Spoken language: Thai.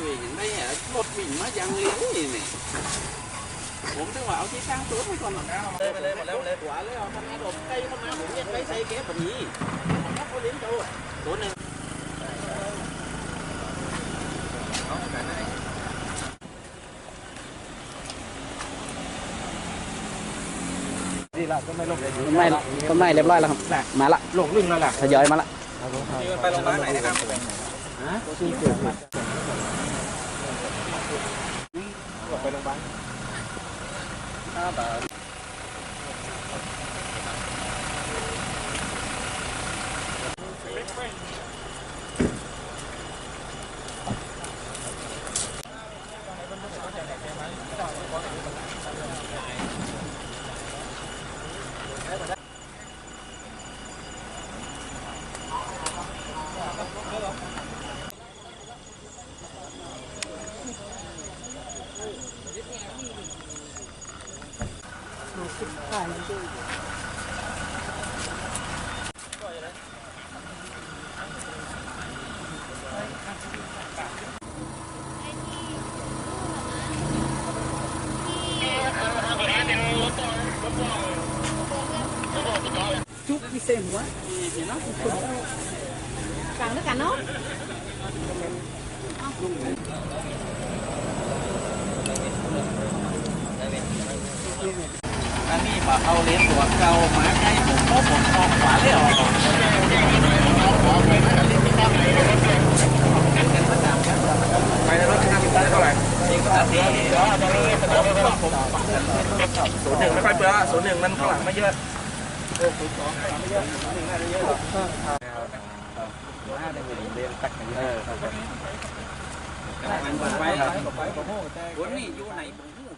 ตัวเห็นไหมอะรถวิ่งมายังเร็วนี่นี่ผมถึงว่าเอาที่ข้างตัวไปก่อนหรอกนะเลยไปเลยหมดแล้วเลยขวาเลยเอาทำไมหลบใกล้เข้ามาผมเนี่ยใกล้ใส่แก็บแบบนี้ผมก็เลี้ยงตัวตัวหนึ่งไก็ไม่ลงเกไม่ก็ไม่เรียบร้อยแล้วครับมาละลงลึ่งแล้วล่ะทยอยมาละไปโงพาไหนนะครับฮะ กิดมาไปโรงพยาบาลจุกที่เส้นหัวเนาะ กลางด้วยกันเนาะ อันนี้มาเอาเลี้ยงตัวเก่ามาใกล้ผมเพราะผมออกขวาเลยออกไปในรถชนะมีได้เท่าไหร่สี่นาทีศูนย์หนึ่งไม่ค่อยเปลือกศูนย์หนึ่งมันข้างหลังไม่เยอะไปครับคนนี่อยู่ไหนผม